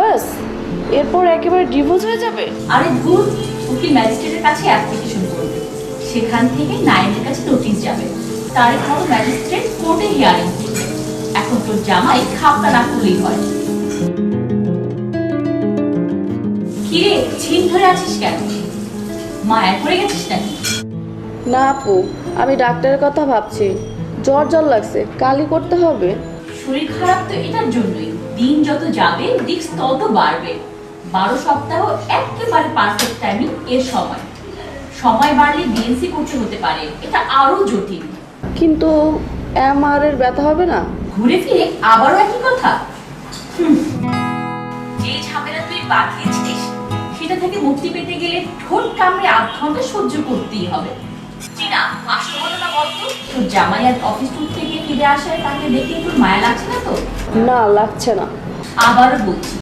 বাস এরপর একেবারে ডিভোর্স হয়ে যাবে? আরে ভুল উকিল ম্যাজিস্ট্রেটের কাছে অ্যাপ্লিকেশন করবে। সেখান থেকে নাইনের কাছে নোটিশ যাবে। তারিখ মতো ম্যাজিস্ট্রেট কোর্টে হিয়ারিং এখন তোর জামাই খাপটা না খুলেই হয়। কিরে ছিন ধরে আছিস কেন? মায়া করে গেছিস নাকি? না আপু আমি ডাক্তারের কথা ভাবছি। জ্বর জ্বর লাগছে কালই করতে হবে। শরীর খারাপ তো এটার জন্যই। দিন যত যাবে রিস্ক তত বাড়বে। বারো সপ্তাহ একেবারে পারফেক্ট টাইমিং এর সময়। সময় বাড়লে বিএনসি করতে হতে পারে এটা আরও জটিল। কিন্তু এমআর এর ব্যথা হবে না? ঘুরে ফিরে আবারও একই কথা। যে ঝামেলা তুই বাঁধিয়েছিস সেটা থেকে মুক্তি পেতে গেলে ঠোঁট কামড়ে আধ ঘণ্টা সহ্য করতেই হবে। টিনা আসল ঘটনা বলতো তোর জামাই আজ অফিস থেকে ফিরে আসায় তাকে দেখে একটু মায়া লাগছে না তো? না লাগছে না। আবার বলছি।